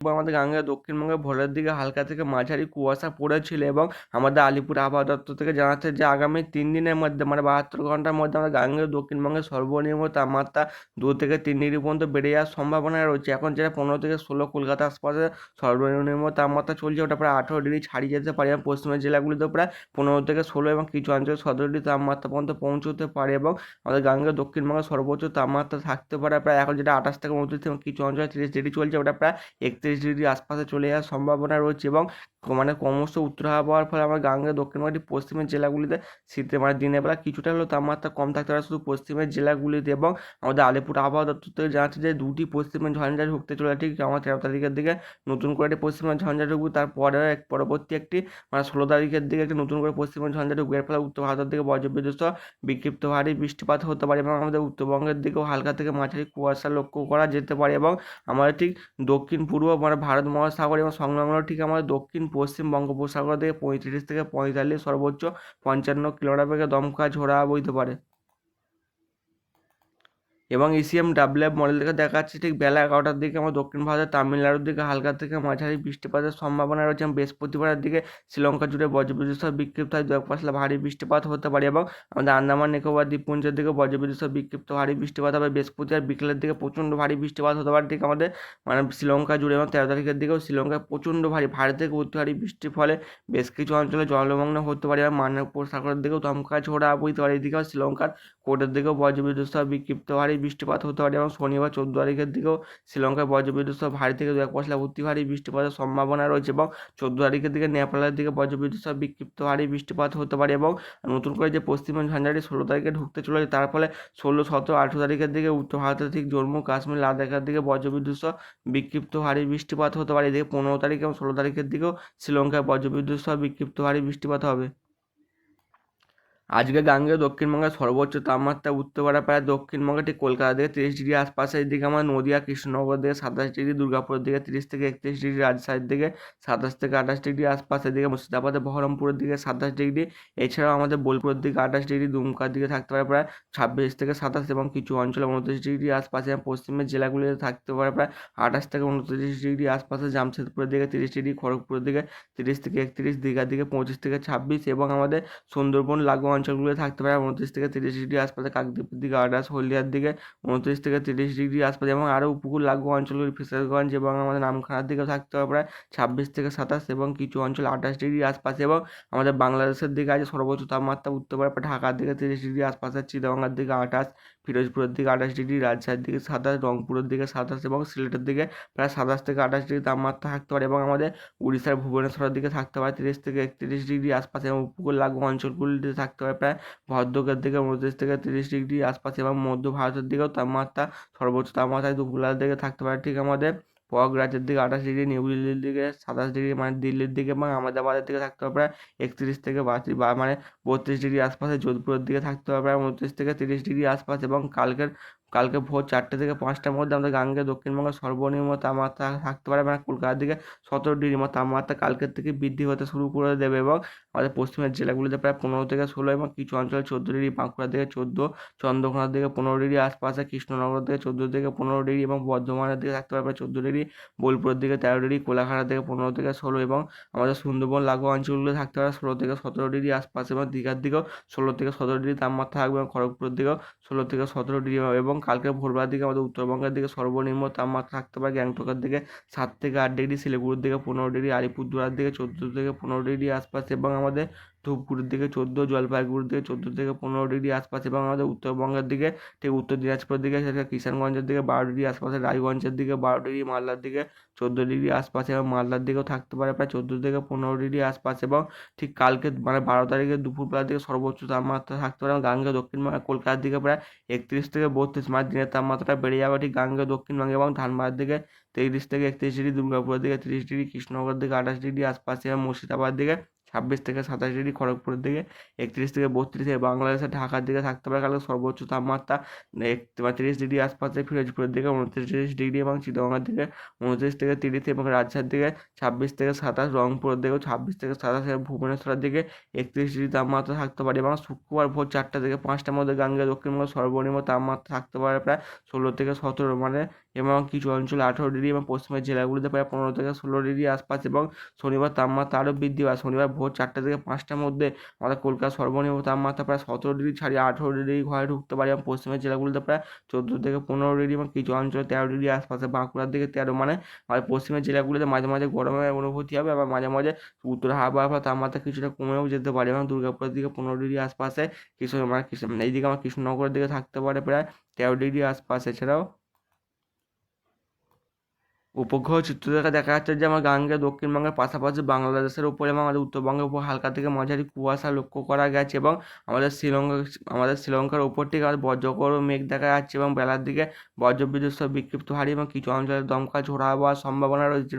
আমাদের গাঙ্গেয় দক্ষিণবঙ্গে ভোরের দিকে হালকা থেকে মাঝারি কুয়াশা পড়েছিল এবং আমাদের আলিপুর আবহাওয়া দপ্তর থেকে জানাচ্ছে যে আগামী তিন দিনের মধ্যে মানে বাহাত্তর ঘণ্টার মধ্যে আমাদের গাঙ্গেয় দক্ষিণবঙ্গের সর্বনিম্ন তাপমাত্রা দু থেকে তিন ডিগ্রি পর্যন্ত বেড়ে যাওয়ার সম্ভাবনা রয়েছে। এখন যেটা পনেরো থেকে ষোলো কলকাতা আশপাশে সর্বনিম্ন তাপমাত্রা চলছে ওটা প্রায় আঠেরো ডিগ্রি ছাড়িয়ে যেতে পারে এবং পশ্চিমের জেলাগুলিতে প্রায় পনেরো থেকে ষোলো এবং কিছু অঞ্চলে সতেরো ডিগ্রি তাপমাত্রা পর্যন্ত পৌঁছতে পারে এবং আমাদের গাঙ্গেয় দক্ষিণবঙ্গের সর্বোচ্চ তাপমাত্রা থাকতে পারে প্রায় এখন যেটা আঠাশ থেকে উনত্রিশ এবং কিছু অঞ্চলে তিরিশ ডিগ্রি চলছে ওটা প্রায় একত্রিশ ডিগ্রি আশপাশে চলে যাওয়ার সম্ভাবনা রয়েছে এবং মানে ক্রমশ উত্তর আবহাওয়ার ফলে আমার গাঙ্গেয় দক্ষিণবঙ্গের পশ্চিমের জেলাগুলিতে শীতে মানে দিনের বেলা কিছুটা হলেও তাপমাত্রা কম থাকতে পারে শুধু পশ্চিমের জেলাগুলিতে এবং আমাদের আলিপুর আবহাওয়া দপ্তর থেকে জানাচ্ছে যে দুটি পশ্চিমের ঝঞ্ঝা ঢুকতে চলে ঠিক আমার তেরো তারিখের দিকে নতুন করে একটি পশ্চিমের ঝঞ্ঝা ঢুকবে, তারপরে এক পরবর্তী একটি মানে ষোলো তারিখের দিকে একটি নতুন করে পশ্চিমের ঝঞ্ঝা ঢুকবে। এর ফলে উত্তর ভারতের দিকে বজ্রবিদ্যুৎ সহ বিক্ষিপ্ত ভারী বৃষ্টিপাত হতে পারে এবং আমাদের উত্তরবঙ্গের দিকেও হালকা থেকে মাঝারি কুয়াশা লক্ষ্য করা যেতে পারে এবং আমাদের ঠিক দক্ষিণ পূর্ব মানে ভারত মহাসাগর এবং সংলগ্ন ঠিক আমাদের দক্ষিণ, পশ্চিম বঙ্গোপসাগর থেকে পঁয়ত্রিশ থেকে পঁয়তাল্লিশ সর্বোচ্চ পঞ্চান্ন কিলোমিটার বেগে দমকা ঝোড়া বইতে পারে। এবং ইসিএম ডাব্লিউএফ মডেল থেকে দেখা যাচ্ছে ঠিক বেলা এগারোটার দিকে আমার দক্ষিণ ভারতের তামিলনাড়ুর দিকে হালকা থেকে মাঝারি বৃষ্টিপাতের সম্ভাবনা রয়েছে এবং বৃহস্পতিবারের দিকে শ্রীলঙ্কা জুড়ে বজ্রবিদ্যুৎ সহ বিক্ষিপ্ত হয় দু এক ভারী বৃষ্টিপাত হতে পারে এবং আমাদের আন্দামান, নিকোবর, দ্বীপপুঞ্জের দিকে বজ্রবিদ্যুৎ সহ বিক্ষিপ্ত ভারী বৃষ্টিপাত হবে। বৃহস্পতিবার বিকেলের দিকে প্রচণ্ড ভারী বৃষ্টিপাত হতে পারে। ঠিক আমাদের মানে শ্রীলঙ্কা জুড়ে এবং তেরো তারিখের দিকেও শ্রীলঙ্কায় প্রচণ্ড ভারী ভারী থেকে অতি ভারী বৃষ্টির ফলে বেশ কিছু অঞ্চলে জলমগ্ন হতে পারে এবং মানবপুর সাগরের দিকেও দমকা ঝোড়া বইতে পারে। এদিকেও শ্রীলঙ্কার কোর্টের দিকেও বজ্রবিদ্যুৎ সহ বিক্ষিপ্ত ভারী বৃষ্টিপাত হতে পারে এবং শনিবার চোদ্দ তারিখের দিকেও শ্রীলঙ্কায় বজ্রবিদ্যুৎ সহ ভারী থেকে দু এক পশলা অতি ভারী বৃষ্টিপাতের সম্ভাবনা রয়েছে এবং চোদ্দ তারিখের দিকে নেপালের দিকে বজ্রবিদ্যুৎ সহ বিক্ষিপ্ত ভারী বৃষ্টিপাত হতে পারে এবং নতুন করে যে পশ্চিমবঙ্গ ঝঞ্ঝাটি ষোলো তারিখে ঢুকতে চলেছে, তার ফলে ষোলো, সতেরো, আঠেরো তারিখের দিকে উত্তর ভারতের ঠিক জম্মু, কাশ্মীর, লাদাখের দিকে বজ্রবিদ্যুৎ সহ বিক্ষিপ্ত ভারী বৃষ্টিপাত হতে পারে। এদিকে পনেরো তারিখ এবং ষোলো তারিখের দিকেও শ্রীলঙ্কায় বজ্রবিদ্যুৎ সহ বিক্ষিপ্ত ভারী বৃষ্টিপাত হবে। আজকে গাঙ্গেয় দক্ষিণবঙ্গের সর্বোচ্চ তাপমাত্রা উঠতে পারে প্রায় দক্ষিণবঙ্গে ঠিক কলকাতা থেকে তিরিশ ডিগ্রি আশপাশের দিকে, আমার নদীয়া, কৃষ্ণনগর থেকে সাতাশ ডিগ্রি দুর্গাপুরের দিকে তিরিশ থেকে একত্রিশ ডিগ্রি, রাজশাহীর দিকে সাতাশ থেকে আঠাশ ডিগ্রি, আশপাশের দিকে মুর্শিদাবাদে বহরমপুরের দিকে সাতাশ ডিগ্রি, এছাড়াও আমাদের বোলপুরের দিকে আঠাশ ডিগ্রি, দুমকার দিকে থাকতে পারে প্রায় ছাব্বিশ থেকে সাতাশ এবং কিছু অঞ্চলে উনত্রিশ ডিগ্রি আশপাশে পশ্চিমের জেলাগুলিতে থাকতে পারে প্রায় আঠাশ থেকে উনত্রিশ ডিগ্রি আশপাশে, জামশেদপুরের দিকে তিরিশ ডিগ্রি, খড়গপুরের দিকে তিরিশ থেকে একত্রিশ, দীঘার দিকে পঁচিশ থেকে ছাব্বিশ এবং আমাদের সুন্দরবন লাগু অঞ্চলগুলো থাকতে পারে, উনত্রিশ থেকে তিরিশ ডিগ্রি আশপাশে কাকদ্বীপের দিকে আঠাশ হলদিয়ার দিকে, উনত্রিশ থেকে তিরিশ ডিগ্রি আশপাশে এবং আরও উপকূল লাগু অঞ্চলগুলি ফিসারগঞ্জ এবং আমাদের নামখানার দিকেও থাকতে হবে প্রায় ছাব্বিশ থেকে সাতাশ এবং কিছু অঞ্চল আঠাশ ডিগ্রি আশপাশে এবং আমাদের বাংলাদেশের দিকে আছে সর্বোচ্চ তাপমাত্রা উঠতে পারে ঢাকার দিকে তিরিশ ডিগ্রি আশপাশে, চিটাগঙ্গার দিকে আঠাশ, ফিরোজপুরের দিকে আঠাশ ডিগ্রি, রাজশাহীর দিকে সাতাশ, রংপুরের দিকে সাতাশ এবং সিলেটের দিকে প্রায় সাতাশ থেকে আঠাশ ডিগ্রি তাপমাত্রা থাকতে পারে এবং আমাদের উড়িষ্যার ভুবনেশ্বরের দিকে থাকতে পারে তিরিশ থেকে একত্রিশ ডিগ্রি আশপাশে এবং উপকূল লাগু অঞ্চলগুলিতে থাকতে পারে। প্রায় ভদ্রকের দিকে উনত্রিশ থেকে তিরিশ ডিগ্রি আশপাশে এবং মধ্য ভারতের দিকেও তাপমাত্রা সর্বোচ্চ তাপমাত্রায় দুপুরবেলার দিকে থাকতে পারে। ঠিক আমাদের পক রাজ্যের দিকে আঠাশ ডিগ্রি, নিউ দিল্লির দিকে সাতাশ ডিগ্রি মানে দিল্লির দিকে এবং আহমেদাবাদের দিকে থাকতে হবে প্রায় একত্রিশ থেকে বাতি বা মানে বত্রিশ ডিগ্রি আশপাশে যোধপুরের দিকে থাকতে হবে প্রায় উনত্রিশ থেকে তিরিশ ডিগ্রি আশপাশ এবং কালকের কালকে ভোর চারটে থেকে পাঁচটার মধ্যে আমাদের গাঙ্গে দক্ষিণবঙ্গের সর্বনিম্ন তাপমাত্রা থাকতে পারে মানে কলকাতার দিকে সতেরো ডিগ্রি মতো তাপমাত্রা কালকের থেকে বৃদ্ধি হতে শুরু করে দেবে এবং আমাদের পশ্চিমের জেলাগুলিতে প্রায় পনেরো থেকে ষোলো এবং কিছু অঞ্চলে চোদ্দ ডিগ্রি বাঁকুড়ার দিকে চোদ্দ চন্দ্রকোনার দিকে পনেরো ডিগ্রি, আশপাশে কৃষ্ণনগর থেকে চোদ্দ থেকে পনেরো ডিগ্রি এবং বর্ধমানের দিকে থাকতে পারে প্রায় চোদ্দ ডিগ্রি, বোলপুরের দিকে তেরো ডিগ্রি, কোলাঘাটা থেকে পনেরো থেকে ষোলো এবং আমাদের সুন্দরবন লাগু অঞ্চলগুলো থাকতে পারে ষোলো থেকে সতেরো ডিগ্রি, আশপাশে এবং দীঘার দিকেও ষোলো থেকে সতেরো ডিগ্রি তাপমাত্রা থাকবে এবং খড়গপুরের দিকেও ষোলো থেকে সতেরো ডিগ্রি এবং কালকে ভোরবেলার দিকে আমাদের উত্তরবঙ্গের দিকে সর্বনিম্ন তাপমাত্রা থাকতে পারে গ্যাংটকের দিকে সাত থেকে আট ডিগ্রি, শিলিগুড়ির দিকে পনেরো ডিগ্রি আলিপুরদুয়ার দিকে চোদ্দ থেকে পনেরো ডিগ্রি আশপাশ এবং আমাদের ধূপগুড়ির দিকে চোদ্দ, জলপাইগুড়ির দিকে চোদ্দ থেকে পনেরো ডিগ্রি আশপাশ এবং আমাদের উত্তরবঙ্গের দিকে ঠিক উত্তর দিনাজপুরের দিকে সেটা কিষানগঞ্জের দিকে বারো ডিগ্রি আশপাশে, রায়গঞ্জের দিকে বারো ডিগ্রি, মালদার দিকে চোদ্দ ডিগ্রি আশপাশে এবং মালদার দিকেও থাকতে পারে প্রায় চোদ্দ থেকে পনেরো ডিগ্রি আশপাশ এবং ঠিক কালকে মানে বারো তারিখে দুপুরবেলার দিকে সর্বোচ্চ তাপমাত্রা থাকতে পারে এবং গাঙ্গে দক্ষিণবঙ্গে কলকাতার দিকে প্রায় একত্রিশ থেকে বত্রিশ মানে দিনের তাপমাত্রাটা বেড়ে যাবে ঠিক গাঙ্গে দক্ষিণবঙ্গে এবং ধানবাদের দিকে তেইশ থেকে একত্রিশ ডিগ্রি, দুর্গাপুরের দিকে তিরিশ ডিগ্রি, কৃষ্ণনগরের দিকে আঠাশ ডিগ্রি আশপাশে এবং মুর্শিদাবাদ দিকে ছাব্বিশ থেকে সাতাশ ডিগ্রি, খড়গপুরের দিকে একত্রিশ থেকে বত্রিশ থেকে বাংলাদেশের ঢাকার দিকে থাকতে পারে কালকে সর্বোচ্চ তাপমাত্রা তিরিশ ডিগ্রি আশপাশে, ফিরোজপুরের দিকে উনত্রিশ ডিগ্রি এবং চিটাগঙ্গের দিকে উনত্রিশ থেকে তিরিশ এবং রাজশাহীর দিকে ছাব্বিশ থেকে সাতাশ, রংপুরের দিকেও ছাব্বিশ থেকে সাতাশ ভুবনেশ্বরের দিকে একত্রিশ ডিগ্রি তাপমাত্রা থাকতে পারে, এবং শুক্রবার ভোর চারটা থেকে পাঁচটার মধ্যে গাঙ্গে দক্ষিণবঙ্গ সর্বনিম্ন তাপমাত্রা থাকতে পারে প্রায় ষোলো থেকে সতেরো মানে এবং কিছু অঞ্চলে আঠেরো ডিগ্রি এবং পশ্চিমের জেলাগুলিতে প্রায় পনেরো থেকে ষোলো ডিগ্রি আশপাশ, এবং শনিবার তাপমাত্রা আরও বৃদ্ধি পায়, শনিবার ভোর চারটা থেকে পাঁচটার মধ্যে আমাদের কলকাতার সর্বনিম্ন তাপমাত্রা প্রায় সতেরো ডিগ্রি ছাড়িয়ে আঠেরো ডিগ্রি ঘরে ঢুকতে পারে এবং পশ্চিমের জেলাগুলিতে প্রায় চোদ্দ থেকে পনেরো ডিগ্রি এবং কিছু অঞ্চলে তেরো ডিগ্রি আশপাশে বাঁকুড়ার দিকে তেরো মানে আমাদের পশ্চিমের জেলাগুলিতে মাঝে মাঝে গরমের অনুভূতি হবে আবার মাঝে মাঝে উত্তর আবহাওয়া তাপমাত্রা কিছুটা কমেও যেতে পারে এবং দুর্গাপুরের দিকে পনেরো ডিগ্রি আশপাশে কৃষ্ণ মানে কৃষ্ণ এইদিকে আমার কৃষ্ণনগরের দিকে থাকতে পারে প্রায় তেরো ডিগ্রি আশপাশ। এছাড়াও উপগ্রহ চিত্র থেকে দেখা যাচ্ছে যে আমার গাঙ্গে দক্ষিণবঙ্গের পাশাপাশি বাংলাদেশের উপরে এবং আমাদের উত্তরবঙ্গের উপর হালকা থেকে মাঝারি কুয়াশা লক্ষ্য করা গেছে এবং আমাদের শ্রীলঙ্কা, আমাদের শ্রীলঙ্কার উপর থেকে আমাদের বজ্রকর মেঘ দেখা যাচ্ছে এবং বেলার দিকে বজ্রবিদ্যুৎ বিদ্যুৎ বিক্ষিপ্ত হারি এবং কিছু অঞ্চলে দমকা ঝোড়া হওয়ার সম্ভাবনা রয়েছে।